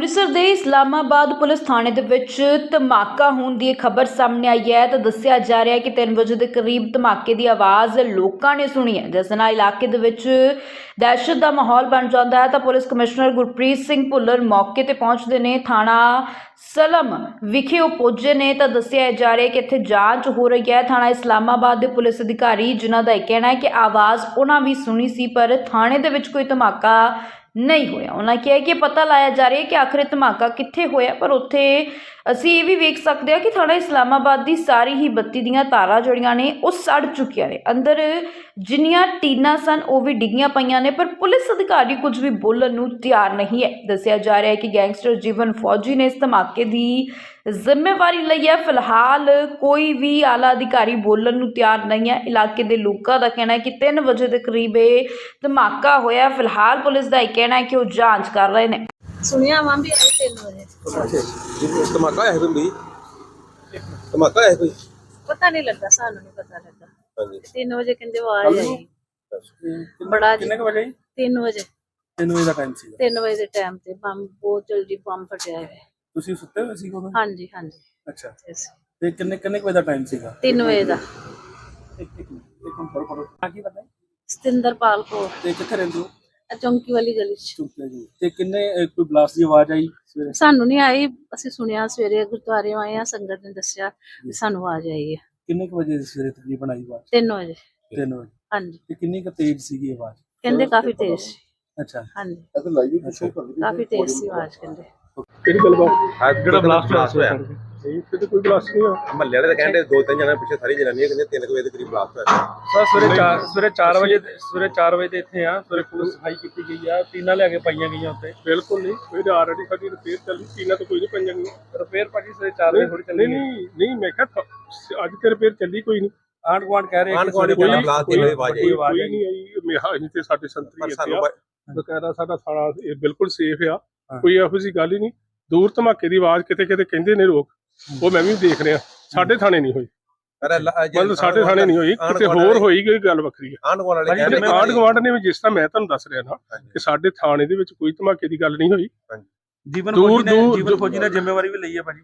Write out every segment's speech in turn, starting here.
ਅੰਮ੍ਰਿਤਸਰ ਦੇ ਇਸਲਾਮਾਬਾਦ ਪੁਲਿਸ ਥਾਣੇ ਦੇ ਵਿੱਚ ਧਮਾਕਾ ਹੋਣ ਦੀ ਖਬਰ ਸਾਹਮਣੇ ਆਈ ਹੈ ਤਾਂ ਦੱਸਿਆ ਜਾ ਰਿਹਾ ਹੈ ਕਿ 3 ਵਜੇ ਦੇ ਕਰੀਬ ਧਮਾਕੇ ਦੀ ਆਵਾਜ਼ ਲੋਕਾਂ ਨੇ ਸੁਣੀ ਹੈ। ਜਿਸ ਨਾਲ ਇਲਾਕੇ ਦੇ ਵਿੱਚ ਦਹਿਸ਼ਤ ਦਾ ਮਾਹੌਲ ਬਣ ਜਾਂਦਾ ਹੈ ਤਾਂ ਪੁਲਿਸ ਕਮਿਸ਼ਨਰ ਗੁਰਪ੍ਰੀਤ ਸਿੰਘ ਭੁੱਲਰ ਮੌਕੇ ਤੇ ਪਹੁੰਚਦੇ ਨੇ। ਥਾਣਾ ਸਲਮ ਵਿਖੇ ਉਹ ਪੁੱਜੇ ਨੇ ਤਾਂ ਦੱਸਿਆ ਜਾ ਰਿਹਾ ਕਿ ਇੱਥੇ ਜਾਂਚ ਹੋ ਰਹੀ ਹੈ। ਥਾਣਾ ਇਸਲਾਮਾਬਾਦ ਦੇ ਪੁਲਿਸ ਅਧਿਕਾਰੀ ਜਿਨ੍ਹਾਂ ਦਾ ਇਹ ਕਹਿਣਾ ਹੈ ਕਿ ਆਵਾਜ਼ ਉਹਨਾਂ ਵੀ ਸੁਣੀ ਸੀ, ਪਰ ਥਾਣੇ ਦੇ ਵਿੱਚ ਕੋਈ ਧਮਾਕਾ ਨਹੀਂ ਹੋਇਆ। ਉਹਨਾਂ ਕਿਹਾ ਕਿ ਪਤਾ ਲਾਇਆ ਜਾ ਰਿਹਾ ਕਿ ਆਖਰ ਧਮਾਕਾ ਕਿੱਥੇ ਹੋਇਆ, ਪਰ ਉੱਥੇ ਅਸੀਂ ਇਹ ਵੀ ਵੇਖ ਸਕਦੇ ਹਾਂ ਕਿ ਥਾਣਾ ਇਸਲਾਮਾਬਾਦ ਦੀ ਸਾਰੀ ਹੀ ਬੱਤੀ ਦੀਆਂ ਤਾਰਾਂ ਜਿਹੜੀਆਂ ਨੇ ਉਹ ਸੜ ਚੁੱਕੀਆਂ ਨੇ। ਅੰਦਰ ਜਿੰਨੀਆਂ ਟੀਨਾਂ ਸਨ, ਉਹ ਵੀ ਡਿੱਗੀਆਂ ਪਈਆਂ ਨੇ, ਪਰ ਪੁਲਿਸ ਅਧਿਕਾਰੀ ਕੁਝ ਵੀ ਬੋਲਣ ਨੂੰ ਤਿਆਰ ਨਹੀਂ ਹੈ। ਦੱਸਿਆ ਜਾ ਰਿਹਾ ਹੈ ਕਿ ਗੈਂਗਸਟਰ ਜੀਵਨ ਫੌਜੀ ਨੇ ਇਸ ਧਮਾਕੇ ਦੀ ਜ਼ਿੰਮੇਵਾਰੀ ਲਈ ਹੈ। ਫਿਲਹਾਲ ਕੋਈ ਵੀ ਆਲਾ ਅਧਿਕਾਰੀ ਬੋਲਣ ਨੂੰ ਤਿਆਰ ਨਹੀਂ ਹੈ। ਇਲਾਕੇ ਦੇ ਲੋਕਾਂ ਦਾ ਕਹਿਣਾ ਹੈ ਕਿ 3 ਵਜੇ ਦੇ ਕਰੀਬ ਇਹ ਧਮਾਕਾ ਹੋਇਆ ਫਿਲਹਾਲ ਪੁਲਿਸ ਦਾ ਇਹ ਕਹਿਣਾ ਹੈ ਕਿ ਉਹ ਜਾਂਚ ਕਰ ਰਹੇ ਨੇ। ਸੁਣਿਆ ਵਾਂ ਵੀ ਆਈ 3 ਵਜੇ। ਅੱਛਾ ਧਮਾਕਾ ਹੈ ਕੋਈ? ਧਮਾਕਾ ਹੈ ਕੋਈ? ਪਤਾ ਨਹੀਂ ਲੱਗਾ ਸਾਨੂੰ ਨਹੀਂ ਪਤਾ ਲੱਗਾ। ਹਾਂਜੀ। 3 ਵਜੇ ਕਹਿੰਦੇ ਆਵਾਜ਼ ਆਈ ਬੜਾ ਜੀ। ਕਿੰਨੇ ਕੁ ਵਜੇ 3 ਵਜੇ। 3 ਵਜੇ ਦਾ ਟਾਈਮ ਸੀਗਾ। 3 ਵਜੇ ਦੇ ਟਾਈਮ ਤੇ ਬੰਬ ਬਹੁਤ ਜਲਦੀ ਬੰਬ ਫਟਿਆ ਹੈ ਤੁਸੀਂ ਸੁੱਤੇ ਹੋਏ ਸੀ ਉਦੋਂ? ਹਾਂਜੀ ਹਾਂਜੀ। ਅੱਛਾ। ਤੇ ਕਿੰਨੇ ਕਿੰਨੇ ਕੁ ਵਜੇ ਦਾ ਟਾਈਮ ਸੀਗਾ? ਤਿੰਨ ਵਜੇ ਦਾ। ਇੱਕ ਇੱਕ ਇੱਕ ਫੜੋ ਫੜੋ। ਆ ਕੀ ਪਤਾ? ਸਤਿੰਦਰਪਾਲ ਕੌਰ। ਤੇ ਕਿੱਥੇ ਰਹਿੰਦੇ ਹੋ? ਚੌਂਕੀ ਵਾਲੀ ਗਲੀ ਚ। ਚੁੱਪੇ ਜੀ ਤੇ ਕਿੰਨੇ ਅਹ, ਕੋਈ ਬਲਾਸਟ ਦੀ ਆਵਾਜ਼ ਆਈ ਸਵੇਰੇ? ਸਾਨੂੰ ਨਹੀਂ ਆਈ। ਅਸੀਂ ਸੁਣਿਆ ਸਵੇਰੇ ਗੁਰਦੁਆਰੇ ਆਏ ਆ ਸੰਗਤ ਨੇ ਦੱਸਿਆ ਵੀ ਸਾਨੂੰ ਆਵਾਜ਼ ਆਈ ਹੈ ਕਿੰਨੇ ਕੁ ਵਜੇ ਸਵੇਰੇ ਤਕਰੀਬਨ ਆਈ ਆਵਾਜ਼? 3 ਵਜੇ। 3 ਵਜੇ। ਹਾਂਜੀ। ਤੇ ਕਿੰਨੀ ਕੁ ਤੇਜ਼ ਸੀਗੀ ਆਵਾਜ਼? ਕਹਿੰਦੇ ਕਾਫੀ ਤੇਜ਼ ਸੀ। ਅੱਛਾ। ਹਾਂਜੀ। ਕਾਫੀ ਤੇਜ਼ ਸੀ ਆਵਾਜ਼ ਕਹਿੰਦੇ। ਕਿਹੜੀ ਗੱਲ ਬਾਤ? ਜਿਹੜਾ ਬਲਾਸਟ ਹੋਇਆ? ਨਹੀਂ ਕਿਤੇ ਕੋਈ ਬਲਾਸਟ ਨਹੀਂ ਹੋਇਆ? ਮਹੱਲੇ ਵਾਲੇ ਤਾਂ ਕਹਿੰਦੇ ਦੋ ਤਿੰਨ ਜਣੇ ਪਿੱਛੇ ਸਾਰੀ ਜਨਾਨੀਆਂ ਕਹਿੰਦੇ ਤਿੰਨ ਕੁ ਵਜੇ ਦੇ ਕਰੀਬ ਬਲਾਸਟ ਹੋਇਆ। ਸਰ ਸਵੇਰੇ 4 ਸਵੇਰੇ 4 ਵਜੇ ਤੇ- ਸਵੇਰੇ 4 ਵਜੇ ਤੇ ਇੱਥੇ ਆ ਸਵੇਰੇ ਪੁਲਿਸ ਸਫ਼ਾਈ ਕੀਤੀ ਗਈ ਆ ਟੀਨਾਂ ਲਿਆ ਕੇ ਪਾਈਆਂ ਗਈਆਂ ਉੱਤੇ ਬਿਲਕੁਲ ਨਹੀਂ ਕੋਈ ਆਲਰੇਡੀ ਸਾਡੀ ਰਿਪੇਅਰ ਚੱਲੀ ਟੀਨਾ ਤਾਂ ਕੋਈ ਨਹੀਂ ਪੰਜਾਂ ਨਹੀਂ ਰਿਪੇਅਰ ਭਾਜੀ ਸਵੇਰੇ 4 ਵਜੇ ਥੋੜੀ ਚੱਲੀ ਨਹੀਂ ਨਹੀਂ ਨਹੀਂ ਮੈਂ ਕਿਹਾ ਅੱਜ ਤੇ ਰਿਪੇਅਰ ਚੱਲੀ ਕੋਈ ਨਹੀਂ। ਆਂਡ ਗਵਾਂਡ ਕਹਿ ਰਹੇ ਆ ਆਂਢ ਕਿ ਗੁਆਂਢ ਸਵੇਰੇ ਬਲਾਸਟ ਦੀ ਕੋਈ- ਆਵਾਜ਼ ਆਈ। ਕੋਈ ਆਈ। ਨਹੀਂ ਆਈ ਮੇਹਾ ਨਹੀਂ ਤੇ ਸਾਡੇ ਸੰਤਰੀ ਪਰ ਇੱਥੇ ਸਾਨੂੰ ਆ ਬਕਾਇਦਾ ਸਾਡਾ ਥਾਣਾ ਇਹ ਬਿਲਕੁਲ ਸੇਫ ਆ। ਕੋਈ ਇਹੋ ਜਿਹੀ ਗੱਲ ਹੀ ਨਹੀਂ। ਦੂਰ ਧਮਾਕੇ ਦੀ ਆਵਾਜ਼ ਕਿਤੇ ਕਿਤੇ ਕਹਿੰਦੇ ਨੇ ਲੋਕ। ਉਹ ਮੈਂ ਵੀ ਦੇਖ ਰਿਹਾ। ਸਾਡੇ ਥਾਣੇ ਨਹੀਂ ਹੋਈ। ਮਤਲਬ ਸਾਡੇ ਥਾਣੇ ਨਹੀਂ ਹੋਈ। ਕਿਤੇ ਹੋਰ ਹੋਈ ਕੋਈ ਗੱਲ ਵੱਖਰੀ ਹੈ। ਆਂਢ ਗੁਆਂਢ ਵਾਲੇ ਆਂਢ ਗੁਆਂਢ ਨੇ ਵੀ ਜਿਸ ਤਰ੍ਹਾਂ ਮੈਂ ਤੁਹਾਨੂੰ ਦੱਸ ਰਿਹਾ ਨਾ। ਕਿ ਸਾਡੇ ਥਾਣੇ ਦੇ ਵਿੱਚ ਕੋਈ ਧਮਾਕੇ ਦੀ ਗੱਲ ਨਹੀਂ ਹੋਈ। ਜੀਵਨ ਫੌਜੀ ਨੇ ਦੂਰ- ਜੀਵਨ ਫੌਜੀ ਨੇ ਜ਼ਿੰਮੇਵਾਰੀ ਵੀ ਲਈ ਹੈ ਭਾਜੀ।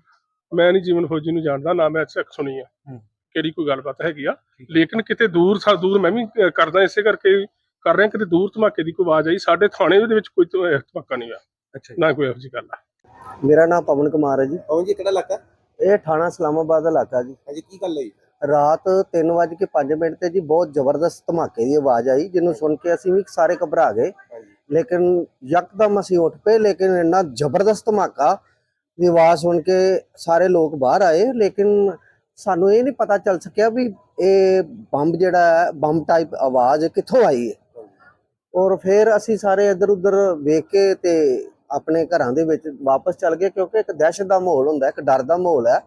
ਮੈਂ ਨਹੀਂ ਜੀਵਨ ਫੌਜੀ ਨੂੰ ਜਾਣਦਾ ਨਾ ਮੈਂ ਅੱਛਾ ਸੁਣੀ ਆ। ਹੂੰ। ਕਿਹੜੀ ਕੋਈ ਗੱਲਬਾਤ ਹੈਗੀ ਆ। ਲੇਕਿਨ ਕਿਤੇ ਦੂਰ ਸਾ ਦੂਰ ਮੈਂ ਵੀ ਕਰਦਾ ਇਸੇ ਕਰਕੇ ਕਰ ਰਿਹਾ ਕਿਤੇ ਦੂਰ ਧਮਾਕੇ ਦੀ ਕੋਈ ਆਵਾਜ਼ ਆਈ ਸਾਡੇ ਥਾਣੇ ਦੇ ਵਿੱਚ ਕੋਈ ਧਮਾ- ਧਮਾਕਾ ਨਹੀਂ ਆ ਅੱਛਾ ਨਾ ਕੋਈ ਇਹੋ ਜਿਹੀ ਗੱਲ ਆ। ਮੇਰਾ ਨਾਮ ਪਵਨ ਕੁਮਾਰ ਹੈ ਜੀ। ਕੌਣ ਜੀ ਕਿਹੜਾ ਇਲਾਕਾ? ਇਹ ਥਾਣਾ ਇਸਲਾਮਾਬਾਦ ਦਾ ਇਲਾਕਾ ਜੀ। ਹਾਂਜੀ ਕੀ ਗੱਲ ਹੋਈ ਰਾਤ 3:05 ਮਿੰਟ ਤੇ ਜੀ ਬਹੁਤ ਜ਼ਬਰਦਸਤ ਧਮਾਕੇ ਦੀ ਆਵਾਜ਼ ਆਈ ਜਿਹਨੂੰ ਸੁਣ ਕੇ ਅਸੀਂ ਵੀ ਸਾਰੇ ਘਬਰਾ ਗਏ। ਲੇਕਿਨ ਯਕਦਮ ਅਸੀਂ ਉੱਠ ਪਏ ਲੇਕਿਨ ਇੰਨਾ ਜ਼ਬਰਦਸਤ ਧਮਾਕਾ ਦੀ ਆਵਾਜ਼ ਸੁਣ ਕੇ ਸਾਰੇ ਲੋਕ ਬਾਹਰ ਆਏ। ਲੇਕਿਨ ਸਾਨੂੰ ਇਹ ਨਹੀਂ ਪਤਾ ਚੱਲ ਸਕਿਆ ਵੀ ਇਹ ਬੰਬ ਜਿਹੜਾ ਹੈ ਬੰਬ ਟਾਈਪ ਆਵਾਜ਼ ਕਿੱਥੋਂ ਆਈ ਹੈ। ਔਰ ਫਿਰ ਅਸੀਂ ਸਾਰੇ ਇੱਧਰ ਉੱਧਰ ਵੇਖ ਕੇ ਤੇ ਆਪਣੇ ਘਰਾਂ ਦੇ ਵਿੱਚ ਵਾਪਸ ਚੱਲ ਗਏ ਕਿਉਂਕਿ ਇੱਕ ਦਹਿਸ਼ਤ ਦਾ ਮਾਹੌਲ ਹੁੰਦਾ, ਇੱਕ ਡਰ ਦਾ ਮਾਹੌਲ ਹੈ।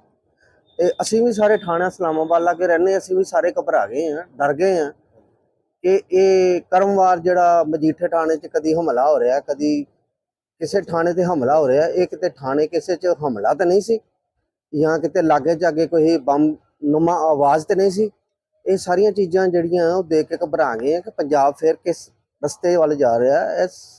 ਤੇ ਅਸੀਂ ਵੀ ਸਾਰੇ ਥਾਣਾ ਇਸਲਾਮਾਬਾਦ ਲਾਗੇ ਰਹਿੰਦੇ ਅਸੀਂ ਵੀ ਸਾਰੇ ਘਬਰਾ ਗਏ ਹਾਂ, ਡਰ ਗਏ ਹਾਂ ਕਿ ਇਹ ਕਰਮਵਾਰ ਜਿਹੜਾ ਮਜੀਠੇ ਥਾਣੇ 'ਚ ਕਦੀ ਹਮਲਾ ਹੋ ਰਿਹਾ, ਕਦੀ ਕਿਸੇ ਥਾਣੇ ਤੇ ਹਮਲਾ ਹੋ ਰਿਹਾ, ਇਹ ਕਿਤੇ ਥਾਣੇ ਕਿਸੇ 'ਚ ਹਮਲਾ ਤਾਂ ਨਹੀਂ ਸੀ ਜਾਂ ਕਿਤੇ ਲਾਗੇ ਜਾਗੇ ਕੋਈ ਬੰਮ ਨੁਮਾ ਆਵਾਜ਼ ਤੇ ਨਹੀਂ ਸੀ। ਇਹ ਸਾਰੀਆਂ ਚੀਜ਼ਾਂ ਜਿਹੜੀਆਂ ਉਹ ਦੇਖ ਕੇ ਘਬਰਾ ਗਏ ਆ ਕਿ ਪੰਜਾਬ ਫਿਰ ਕਿਸ ਰਸਤੇ ਵੱਲ ਜਾ ਰਿਹਾ ਇਸ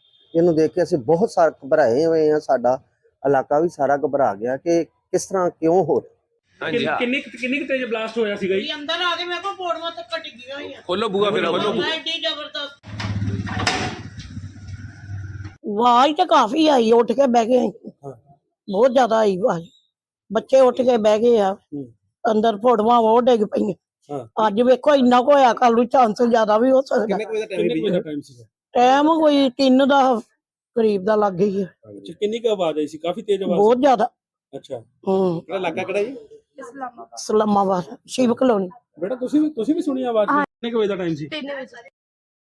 ਇਹਨੂੰ ਦੇਖ ਕੇ ਅਸੀਂ ਬਹੁਤ ਸਾਰੇ ਘਬਰਾਏ ਹੋਏ ਹਾਂ ਸਾਡਾ ਇਲਾਕਾ ਵੀ ਸਾਰਾ ਘਬਰਾ ਗਿਆ ਕਿ ਕਿਸ ਤਰ੍ਹਾਂ ਕਿਉਂ ਹੋ ਰਿਹਾ। ਹਾਂਜੀ ਕਿੰਨੀ ਕਿੰਨੀ ਕੁ ਤੇਜ਼ ਬਲਾਸਟ ਹੋਇਆ ਸੀਗਾ ਜੀ? ਇਹ ਅੰਦਰ ਆ ਕੇ ਮੇਰੇ ਕੋਲ ਪੌੜੀਆਂ ਤੱਕ ਡਿੱਗੀਆਂ ਹੋਈਆਂ। ਖੋਲੋ ਬੂਆ ਫਿਰ ਖੋਲੋ ਮੈਂ ਏਡੀ ਜ਼ਬਰਦਸਤ। ਆਵਾਜ਼ ਤਾਂ ਕਾਫੀ ਆਈ ਉੱਠ ਕੇ ਬਹਿ ਗਏ ਅਸੀਂ। ਬਹੁਤ ਜ਼ਿਆਦਾ ਆਈ ਆਵਾਜ਼। ਬੱਚੇ ਉੱਠ ਕੇ ਬਹਿ ਗਏ ਆ। ਅੰਦਰ ਫੋਟੋਆਂ ਉਹ ਡਿੱਗ ਪਈਆਂ। ਹਾਂ। ਅੱਜ ਵੇਖੋ ਇੰਨਾ ਕੁ ਹੋਇਆ ਕੱਲ ਨੂੰ ਚਾਂਸ ਜ਼ਿਆਦਾ ਵੀ ਹੋ ਸਕਦਾ। ਕਿੰਨੇ ਕੁ ਵਜੇ ਦਾ ਟਾਈਮ ਕਿੰਨੇ ਕੁ ਵਜੇ ਦਾ ਟਾਈਮ ਸੀਗਾ? ਟਾਈਮ ਕੋਈ 3 ਦਾ ਕਰੀਬ ਦਾ ਲੱਗ ਗਈ ਹੈ ਅੱਛਾ ਕਿੰਨੀ ਕੁ ਆਵਾਜ਼ ਆਈ ਸੀ? ਕਾਫੀ ਤੇਜ਼ ਆਵਾਜ਼ ਬਹੁਤ ਜ਼ਿਆਦਾ। ਅੱਛਾ। ਹੂੰ। ਕਿਹੜਾ ਇਲਾਕਾ ਕਿਹੜਾ ਜੀ? ਇਸਲਾਮਾਬਾਦ ਸ਼ਿਵ ਕਲੋਨੀ। ਬੇਟਾ ਤੁਸੀਂ ਵੀ ਤੁਸੀਂ ਵੀ ਸੁਣੀ ਆਵਾਜ਼? ਕਿੰਨੇ ਕੁ ਵਜੇ ਦਾ ਟਾਈਮ ਸੀ?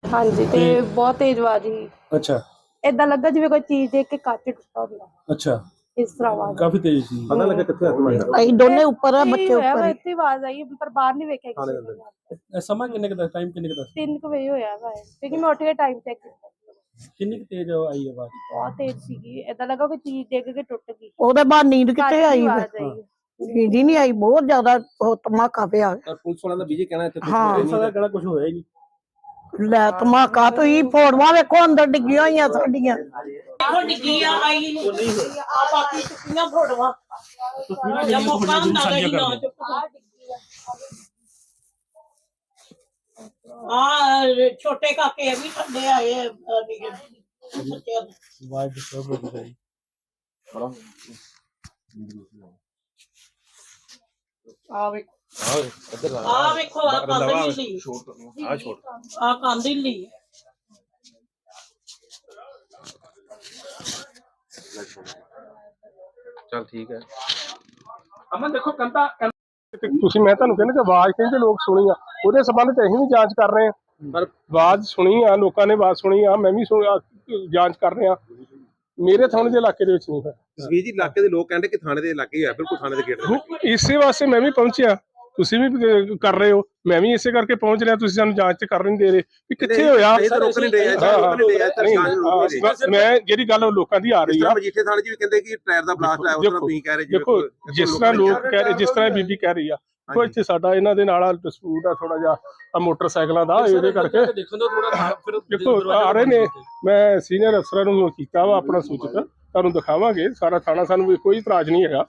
ਹਾਂਜੀ ਤੇ ਬਹੁਤ ਤੇਜ਼ ਆਵਾਜ਼ ਸੀ। ਅੱਛਾ। ਏਦਾਂ ਲੱਗਾ ਜਿਵੇਂ ਕੋਈ ਚੀਜ਼ ਦੇਖ ਕੇ ਕੱਚ ਟੁੱਟਾ ਹੁੰਦਾ। ਅੱਛਾ। ਇਸ ਤਰ੍ਹਾਂ ਆਵਾਜ਼ ਕਾਫੀ ਤੇਜ਼ ਸੀ। ਪਤਾ ਲੱਗਾ ਕਿੱਥੇ ਹੱਥ ਮਾਰਿਆ। ਅਸੀਂ ਦੋਨੇ ਉੱਪਰ ਆ ਬੱਚੇ ਉੱਪਰ ਇੱਥੇ ਆਵਾਜ਼ ਆਈ ਪਰ ਬਾਹਰ ਨਹੀਂ ਵੇਖਿਆ ਕਿਸੇ ਨੇ। ਇਹ ਸਮਾਂ ਕਿੰਨੇ ਕੁ ਦਾ ਟਾਈਮ ਕਿੰਨੇ ਕੁ ਦਾ ਸੀ? ਤਿੰਨ ਕੁ ਵਜੇ ਹੋਇਆ ਵਾ ਇਹ, ਕਿਉਂਕਿ ਮੈਂ ਉੱਠ ਕੇ ਟਾਈਮ ਚੈੱਕ ਕੀਤਾ। ਕਿੰਨੀ ਕੁ ਤੇਜ਼ ਆਈ ਆਵਾਜ਼? ਬਹੁਤ ਤੇਜ਼ ਸੀਗੀ। ਏਦਾਂ ਲੱਗਾ ਕੋਈ ਚੀਜ਼ ਡਿੱਗ ਕੇ ਟੁੱਟ ਗਈ। ਉਹਦੇ ਬਾਅਦ ਨੀਂਦ ਕਿੱਥੇ ਆਈ? ਆਵਾਜ਼ ਆਈ। ਨੀਂਦ ਹੀ ਨਹੀਂ ਆਈ ਬਹੁਤ ਜ਼ਿਆਦਾ ਉਹ ਧਮਾਕਾ ਪਿਆ। ਤਾਂ ਪੁਲਿਸ ਵਾਲਿਆਂ ਦਾ ਬੀਜੇ ਕਹਿਣਾ ਇੱਥੇ ਕੁਛ ਹਾਂ। ਹੋਇਆ ਪੁਲਿਸ ਨਹੀਂ। ਦਾ ਕਹਿਣਾ ਕੁਝ ਹੋਇਆ ਹੀ ਨਹੀਂ। ਲੈ ਧਮਾਕਾ ਤੁਸੀਂ ਫੋੜਵਾ ਵੇਖੋ ਅੰਦਰ ਡਿੱਗੀਆਂ ਹੋਈਆਂ ਸਾਡੀਆਂ। ਦੇਖੋ ਡਿੱਗੀ ਆ ਆਈ ਨਹੀਂ ਆ ਬਾਕੀ ਟੁੱਟੀਆਂ ਫੋੜਵਾ ਜਾਂ ਮੌਕਾ ਹੁੰਦਾ ਤਾਂ ਹੀ ਨਾ ਚੁੱਪ ਆ ਛੋਟੇ ਕਾਕੇ ਇਹ ਵੀ ਠੰਡੇ ਆਏ ਆ, ਅਹ, ਨਿੱਕੇ ਬੱਚਿਆਂ ਦੇ। ਆਵਾਜ਼ ਡਿਸਟਰਬ ਹੋ ਗਈ ਸਾਰੀ। ਆ ਵੇਖੋ ਆ ਵੇਖੋ ਆ ਕੰਧ ਢਿੱਲੀ ਆ ਛੋਟ ਆ ਕੰਧ ਚਲ ਠੀਕ ਹੈ। ਅਮਨ ਦੇਖੋ ਕੰਤਾ ਤੇ ਤੁਸੀਂ ਮੈਂ ਤੁਹਾਨੂੰ ਕਹਿੰਦਾ ਕਿ ਆਵਾਜ਼ ਕਹਿੰਦੇ ਲੋਕ ਸੁਣੀ ਆ। ਉਹਦੇ ਸੰਬੰਧ ਚ ਅਸੀਂ ਵੀ ਜਾਂਚ ਕਰ ਰਹੇ ਹਾਂ ਪਰ ਆਵਾਜ਼ ਸੁਣੀ ਆ ਲੋਕਾਂ ਨੇ ਆਵਾਜ਼ ਸੁਣੀ ਆ ਮੈਂ ਵੀ ਸੁਣੀ ਆ, ਜਾਂਚ ਕਰ ਰਿਹਾ। ਮੇਰੇ ਥਾਣੇ ਦੇ ਇਲਾਕੇ ਦੇ ਵਿੱਚ ਨਹੀਂ ਹੈ ਜਸਵੀਰ ਜੀ ਇਲਾਕੇ ਦੇ ਲੋਕ ਕਹਿੰਦੇ ਕਿ ਥਾਣੇ ਦੇ ਇਲਾਕੇ ਹੀ ਹੈ ਬਿਲਕੁਲ ਥਾਣੇ ਦੇ ਗੇਟ ਦੇ। ਇਸੇ ਵਾਸਤੇ ਮੈਂ ਵੀ ਪਹੁੰਚਿਆ। ਤੁਸੀਂ ਵੀ ਕਰ ਰਹੇ ਹੋ। ਮੈਂ ਵੀ ਇਸੇ ਕਰਕੇ ਪਹੁੰਚ ਰਿਹਾ ਤੁਸੀਂ ਸਾਨੂੰ ਜਾਂਚ ਕਰ ਨਹੀਂ ਦੇ ਰਹੇ। ਵੀ ਕਿੱਥੇ ਹੋਇਆ? ਇਹ ਤਾਂ ਰੋਕ ਨਹੀਂ ਰਹੇ ਹਾਂ, ਰੋਕ ਨਹੀਂ ਰਹੇ ਤਾਂ ਨਹੀਂ, ਸ਼ਾਨ ਰੋਕ ਨਹੀਂ ਰਹੇ। ਹਾਂ, ਮੈਂ ਜਿਹੜੀ ਗੱਲ ਉਹ ਲੋਕਾਂ ਦੀ ਆ ਜਿਸ ਰਹੀ ਤਰ੍ਹਾਂ ਆ। ਮਜੀਠੇ ਥਾਣੇ 'ਚ ਵੀ ਕਹਿੰਦੇ ਕਿ ਟਾਇਰ ਦਾ ਬਲਾਸਟ ਆਇਆ ਉਸ ਤਰ੍ਹਾਂ ਦੇਖੋ, ਤੁਸੀਂ ਕਹਿ ਰਹੇ ਜਿਵੇਂ ਦੇਖੋ ਕੋਈ- ਜਿਸ ਤਰ੍ਹਾਂ ਲੋਕ ਕਹਿ ਰਹੇ ਜਿਸ ਤਰ੍ਹਾਂ ਬੀਬੀ ਕਹਿ ਰਹੀ ਆ ਕੋਈ। ਇੱਥੇ ਸਾਡਾ ਇਹਨਾਂ ਦੇ ਨਾਲ ਡਿਸਪਿਊਟ ਆ ਥੋੜਾ ਜਿਹਾ ਆ ਮੋਟਰਸਾਈਕਲਾਂ ਦਾ ਇਹਦੇ ਕਰਕੇ। ਦੇਖਣ ਤੋਂ ਥੋੜਾ ਫਿਰ ਦੇਖੋ ਆ ਰਹੇ ਨੇ ਮੈਂ ਸੀਨੀਅਰ ਅਫਸਰਾਂ ਨੂੰ ਕੀਤਾ ਵਾ ਆਪਣਾ ਸੂਚਿਤ। ਤੁਹਾਨੂੰ ਦਿਖਾਵਾਂਗੇ ਸਾਰਾ ਥਾਣਾ ਸਾਨੂੰ ਵੀ ਕੋਈ ਇਤਰਾਜ਼ ਨਹੀਂ ਹੈਗਾ।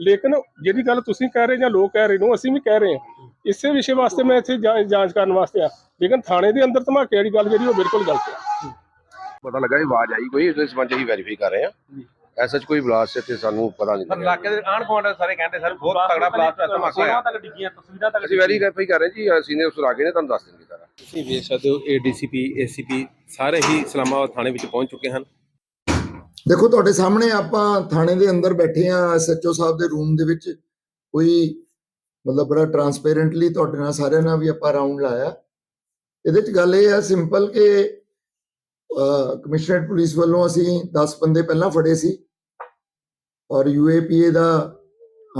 ਲੇਕਿਨ ਜਿਹੜੀ ਗੱਲ ਤੁਸੀਂ ਕਹਿ ਰਹੇ ਜਾਂ ਲੋਕ ਕਹਿ ਰਹੇ ਨੂੰ ਅਸੀਂ ਵੀ ਕਹਿ ਰਹੇ ਹਾਂ। ਇਸੇ ਵਿਸ਼ੇ ਵਾਸਤੇ ਮੈਂ ਇੱਥੇ ਜਾਂਚ ਕਰਨ ਵਾਸਤੇ ਆ ਲੇਕਿਨ ਥਾਣੇ ਦੇ ਅੰਦਰ ਧਮਾਕੇ ਵਾਲੀ ਗੱਲ ਜਿਹੜੀ ਉਹ ਬਿਲਕੁਲ ਗਲਤ ਹੈ। ਪਤਾ ਲੱਗਾ ਇਹ ਆਵਾਜ਼ ਆਈ ਕੋਈ ਇਸ ਸੰਬੰਧ ਹੀ ਵੈਰੀਫਾਈ ਕਰ ਰਹੇ ਆ ਐਸਾ ਕੋਈ ਬਲਾਸਟ ਇੱਥੇ ਸਾਨੂੰ ਪਤਾ ਨਹੀਂ ਪਰ ਇਲਾਕੇ ਦੇ ਆਣ ਗੁਆਂਢ ਸਾਰੇ ਕਹਿੰਦੇ ਸਰ ਬਹੁਤ ਤਗੜਾ ਬਲਾਸਟ ਹੋਇਆ ਧਮਾਕਾ ਹੋਇਆ। ਤੱਕ ਡਿੱਗੀਆਂ ਤਸਵੀਰਾਂ ਤੱਕ ਅਸੀਂ ਵੈਰੀਫਾਈ ਕਰ ਰਹੇ ਜੀ ਸੀਨੀਅਰ ਅਫਸਰ ਆ ਗਏ ਨੇ ਤੁਹਾਨੂੰ ਦੱਸ ਦੇਣਗੇ ਸਾਰਾ। ਤੁਸੀਂ ਵੇਖ ਸਕਦੇ ਹੋ ਏਡੀਸੀਪੀ ਏਸੀਪੀ ਸਾਰੇ ਹੀ ਇਸਲਾਮਾਬਾਦ ਥਾਣੇ ਵਿੱਚ ਪਹੁੰਚ ਚੁੱਕੇ ਹਨ। ਦੇਖੋ, ਤੁਹਾਡੇ ਸਾਹਮਣੇ ਆਪਾਂ ਥਾਣੇ ਦੇ ਅੰਦਰ ਬੈਠੇ ਆ ਐਸਐਚਓ ਸਾਹਿਬ ਦੇ ਰੂਮ ਦੇ ਵਿੱਚ। ਕੋਈ ਮਤਲਬ ਬੜਾ ਟਰਾਂਸਪੇਰੈਂਟਲੀ ਤੁਹਾਡੇ ਨਾਲ ਸਾਰਿਆਂ ਨਾਲ ਵੀ ਆਪਾਂ ਰਾਉਂਡ ਲਾਇਆ। ਇਹਦੇ ਚ ਗੱਲ ਇਹ ਹੈ ਸਿੰਪਲ ਕਿ ਕਮਿਸ਼ਨਰੇਟ ਪੁਲਿਸ ਵੱਲੋਂ ਅਸੀਂ 10 ਬੰਦੇ ਪਹਿਲਾਂ ਫੜੇ ਸੀ। ਔਰ ਯੂਏਪੀਏ ਦਾ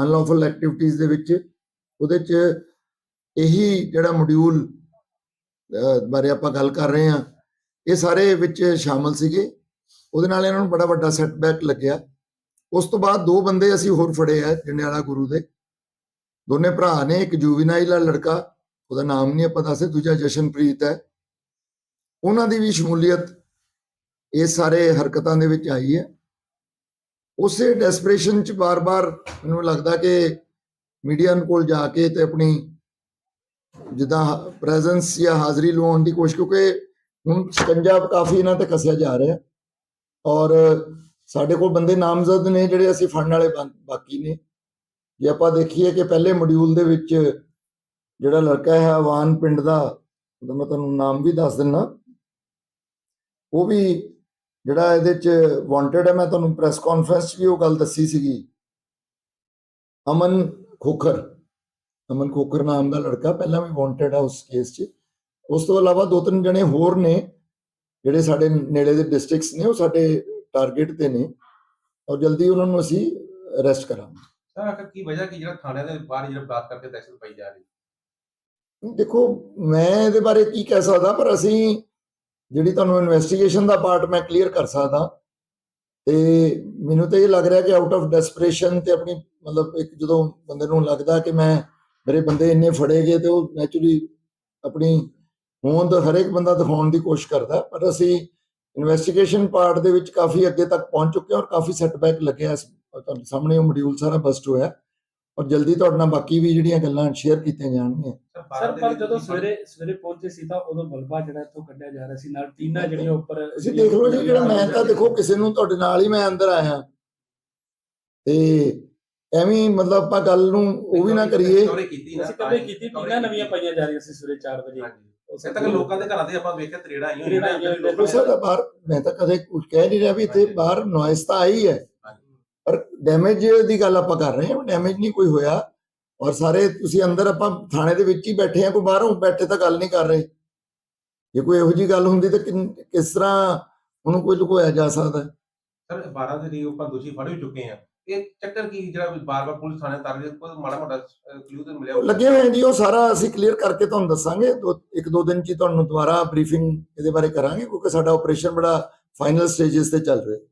ਅਨਲੌਫਲ ਐਕਟੀਵਿਟੀਜ਼ ਦੇ ਵਿੱਚ ਉਹਦੇ ਚ ਇਹੀ ਜਿਹੜਾ ਮੋਡਿਊਲ ਬਾਰੇ ਆਪਾਂ ਗੱਲ ਕਰ ਰਹੇ ਹਾਂ। ਇਹ ਸਾਰੇ ਵਿੱਚ ਸ਼ਾਮਲ ਸੀਗੇ। ਉਹਦੇ ਨਾਲ ਇਹਨਾਂ ਨੂੰ ਬੜਾ ਵੱਡਾ ਸੈਟਬੈਕ ਲੱਗਿਆ। ਉਸ ਤੋਂ ਬਾਅਦ ਦੋ ਬੰਦੇ ਅਸੀਂ ਹੋਰ ਫੜੇ ਆ ਜੰਡਿਆਲਾ ਗੁਰੂ ਦੇ। ਦੋਨੇ ਭਰਾ ਨੇ, ਇੱਕ ਜੂਵੀਨਾਈਲ ਆ ਲੜਕਾ, ਉਹਦਾ ਨਾਮ ਨਹੀਂ ਆਪਾਂ ਦੱਸੇ ਦੂਜਾ ਜਸ਼ਨਪ੍ਰੀਤ ਹੈ। ਉਹਨਾਂ ਦੀ ਵੀ ਸ਼ਮੂਲੀਅਤ ਇਹ ਸਾਰੇ ਹਰਕਤਾਂ ਦੇ ਵਿੱਚ ਆਈ ਹੈ। ਉਸੇ ਡੈਸਪਰੇਸ਼ਨ ਚ ਬਾਰ-ਬਾਰ ਮੈਨੂੰ ਲੱਗਦਾ ਕਿ ਮੀਡੀਆ ਕੋਲ ਜਾ ਕੇ ਤੇ ਆਪਣੀ ਜਿੱਦਾਂ ਪ੍ਰੈਜ਼ੈਂਸ ਜਾਂ ਹਾਜ਼ਰੀ ਲਵਾਉਣ ਦੀ ਕੋਸ਼ਿਸ਼, ਕਿਉਂਕਿ ਹੁਣ ਸ਼ਿਕੰਜਾ ਕਾਫੀ ਇਹਨਾਂ ਤੇ ਕੱਸਿਆ ਜਾ ਰਿਹਾ। ਔਰ ਸਾਡੇ ਕੋਲ ਬੰਦੇ ਨਾਮਜ਼ਦ ਨੇ ਜਿਹੜੇ ਅਸੀਂ ਫੜਨ ਵਾਲੇ ਬਾ- ਬਾਕੀ ਨੇ। ਜੇ ਆਪਾਂ ਦੇਖੀਏ ਕਿ ਪਹਿਲੇ ਮੋਡਿਊਲ ਦੇ ਵਿੱਚ ਜਿਹੜਾ ਲੜਕਾ ਹੈ ਆਵਾਨ ਪਿੰਡ ਦਾ, ਉਹਦਾ ਮੈਂ ਤੁਹਾਨੂੰ ਨਾਮ ਵੀ ਦੱਸ ਦਿੰਨਾ। ਉਹ ਵੀ ਜਿਹੜਾ ਇਹਦੇ ਚ ਵਾਂਟਡ ਹੈ, ਮੈਂ ਤੁਹਾਨੂੰ ਪ੍ਰੈਸ ਕਾਨਫਰੰਸ 'ਚ ਵੀ ਉਹ ਗੱਲ ਦੱਸੀ ਸੀਗੀ। ਅਮਨ ਖੋਖਰ ਅਮਨ ਖੋਖਰ ਨਾਮ ਦਾ ਲੜਕਾ ਪਹਿਲਾਂ ਵੀ ਵਾਂਟਡ ਹੈ ਉਸ ਕੇਸ 'ਚ। ਉਸ ਤੋਂ ਇਲਾਵਾ ਦੋ ਤਿੰਨ ਜਣੇ ਹੋਰ ਨੇ। ਜਿਹੜੇ ਸਾਡੇ ਨੇੜੇ ਦੇ ਡਿਸਟ੍ਰਿਕਟਸ ਨੇ ਉਹ ਸਾਡੇ ਟਾਰਗੇਟ ਤੇ ਨੇ। ਔਰ ਜਲਦੀ ਉਹਨਾਂ ਨੂੰ ਅਸੀਂ ਅਰੈਸਟ ਕਰਾਂਗੇ। ਸਰ ਆਖਰ ਕੀ ਵਜ੍ਹਾ ਕਿ ਜਿਹੜਾ ਥਾਣੇ ਦੇ ਬਾਹਰ ਜਿਹੜਾ ਬਲਾਸਟ ਕਰਕੇ ਦਹਿਸ਼ਤ ਪਾਈ ਜਾ ਰਹੀ? ਦੇਖੋ ਮੈਂ ਇਹਦੇ ਬਾਰੇ ਕੀ ਕਹਿ ਸਕਦਾ ਪਰ ਅਸੀਂ ਜਿਹੜੀ ਤੁਹਾਨੂੰ ਇਨਵੈਸਟੀਗੇਸ਼ਨ ਦਾ ਪਾਰਟ ਮੈਂ ਕਲੀਅਰ ਕਰ ਸਕਦਾ ਤੇ ਮੈਨੂੰ ਤਾਂ ਇਹ ਲੱਗ ਰਿਹਾ ਕਿ ਆਊਟ ਆਫ ਡੈਸਪਰੇਸ਼ਨ ਤੇ ਆਪਣੀ ਮਤਲਬ ਇੱਕ ਜਦੋਂ ਬੰਦੇ ਨੂੰ ਲੱਗਦਾ ਕਿ ਮੈਂ ਮੇਰੇ ਬੰਦੇ ਇੰਨੇ ਫੜੇ ਗਏ ਤੇ ਉਹ ਨੈਚੁਰਲੀ ਆਪਣੀ ਹੋਂਦ ਹਰੇਕ ਬੰਦਾ ਦਿਖਾਉਣ ਦੀ ਕੋਸ਼ਿਸ਼ ਕਰਦਾ ਪਰ ਅਸੀਂ ਇਨਵੈਸਟੀਗੇਸ਼ਨ ਪਾਰਟ ਦੇ ਵਿੱਚ ਕਾਫੀ ਅੱਗੇ ਤੱਕ ਪਹੁੰਚ ਚੁੱਕੇ ਹਾਂ ਔਰ ਕਾਫੀ ਸੈਟਬੈਕ ਲੱਗਿਆ ਇਸ- ਤੁਹਾਡੇ ਸਾਹਮਣੇ ਉਹ ਮੋਡਿਊਲ ਸਾਰਾ ਬਸਟ ਹੋਇਆ ਔਰ ਜਲਦੀ ਤੁਹਾਡੇ ਨਾਲ ਬਾਕੀ ਵੀ ਜਿਹੜੀਆਂ ਗੱਲਾਂ ਸ਼ੇਅਰ ਕੀਤੀਆਂ ਜਾਣਗੀਆਂ। ਸਰ ਪਰ ਜਦੋਂ ਸਵੇਰੇ ਸਵੇਰੇ ਪਹੁੰਚੇ ਸੀ ਤਾਂ ਉਦੋਂ ਮਲਬਾ ਜਿਹੜਾ ਇੱਥੋਂ ਕੱਢਿਆ ਜਾ ਰਿਹਾ ਸੀ ਨਾਲ ਟੀਨਾ ਜਿਹੜੀਆਂ ਉੱਪਰ ਤੁਸੀਂ ਦੇਖ ਲਓ ਜੀ ਜਿਹੜਾ ਮੈਂ ਤਾਂ ਦੇਖੋ ਕਿਸੇ ਨੂੰ ਤੁਹਾਡੇ ਨਾਲ ਹੀ ਮੈਂ ਅੰਦਰ ਆਇਆ। ਤੇ ਐਵੇਂ ਮਤਲਬ ਆਪਾਂ ਗੱਲ ਨੂੰ ਉਹ ਵੀ ਨਾ ਕਰੀਏ। ਅਸੀਂ ਕਦੇ ਕੀਤੀ ਟੀਨਾ ਨਵੀਆਂ ਪਾਈਆਂ ਜਾ ਰਹੀਆਂ ਸੀ ਸਵੇਰੇ 4 ਵਜੇ। ਉਸੇ ਤੱਕ ਲੋਕਾਂ ਦੇ ਘਰਾਂ ਦੇ ਆਪਾਂ ਵੇਖਿਆ ਤਰੇੜਾ ਆਈਆਂ ਤਰੇੜਾਂ ਆਈਆਂ ਹੋਈਆਂ। ਦੇਖੋ ਸਰ ਬਾਹਰ ਮੈਂ ਤਾਂ ਕਦੇ ਕੁਝ ਕਹਿ ਨਹੀਂ ਰਿਹਾ ਵੀ ਇੱਥੇ ਬਾਹਰ ਨੋਇਸ ਤਾਂ ਆਈ ਹੈ। ਪਰ ਡੈਮੇਜ ਦੀ ਗੱਲ ਆਪਾਂ ਕਰ ਰਹੇ ਹਾਂ ਡੈਮੇਜ ਨਹੀਂ ਕੋਈ ਹੋਇਆ। ਔਰ ਸਾਰੇ ਤੁਸੀਂ ਅੰਦਰ ਆਪਾਂ ਥਾਣੇ ਦੇ ਵਿੱਚ ਹੀ ਬੈਠੇ ਆ ਕੋਈ ਬਾਹਰੋਂ ਬੈਠੇ ਤਾਂ ਗੱਲ ਨਹੀਂ ਕਰ ਰਹੇ। ਜੇ ਕੋਈ ਇਹੋ ਜੀ ਗੱਲ ਹੁੰਦੀ ਤਾਂ ਕਿਸ ਤਰ੍ਹਾਂ ਉਹਨੂੰ ਕੋਈ ਲੁਕੋਇਆ ਜਾ ਸਕਦਾ ਹੈ? ਸਰ 12 ਦੇ ਲਈ ਆਪਾਂ ਦੋਸ਼ੀ ਫੜ ਵੀ ਚੁੱਕੇ ਆ ਇਹ ਚੱਕਰ ਕੀ ਜਿਹੜਾ ਬਾਰ-ਬਾਰ ਪੁਲਿਸ ਥਾਣੇ ਤਰ ਰਹੀ ਕੋਈ ਮਾੜਾ ਮੋਟਾ ਕਲੂ ਤੇ ਮਿਲਿਆ? ਲੱਗੇ ਹੋਏ ਹਾਂ ਜੀ ਉਹ ਸਾਰਾ ਅਸੀਂ ਕਲੀਅਰ ਕਰਕੇ ਤੁਹਾਨੂੰ ਦੱਸਾਂਗੇ ਦੋ ਇੱਕ ਦੋ ਦਿਨ ਚ ਤੁਹਾਨੂੰ ਦੁਬਾਰਾ ਬਰੀਫਿੰਗ ਇਹਦੇ ਬਾਰੇ ਕਰਾਂਗੇ ਕਿਉਂਕਿ ਸਾਡਾ ਆਪਰੇਸ਼ਨ ਬੜਾ ਫਾਈਨਲ ਸਟੇजेस ਤੇ ਚੱਲ ਰਿਹਾ ਹੈ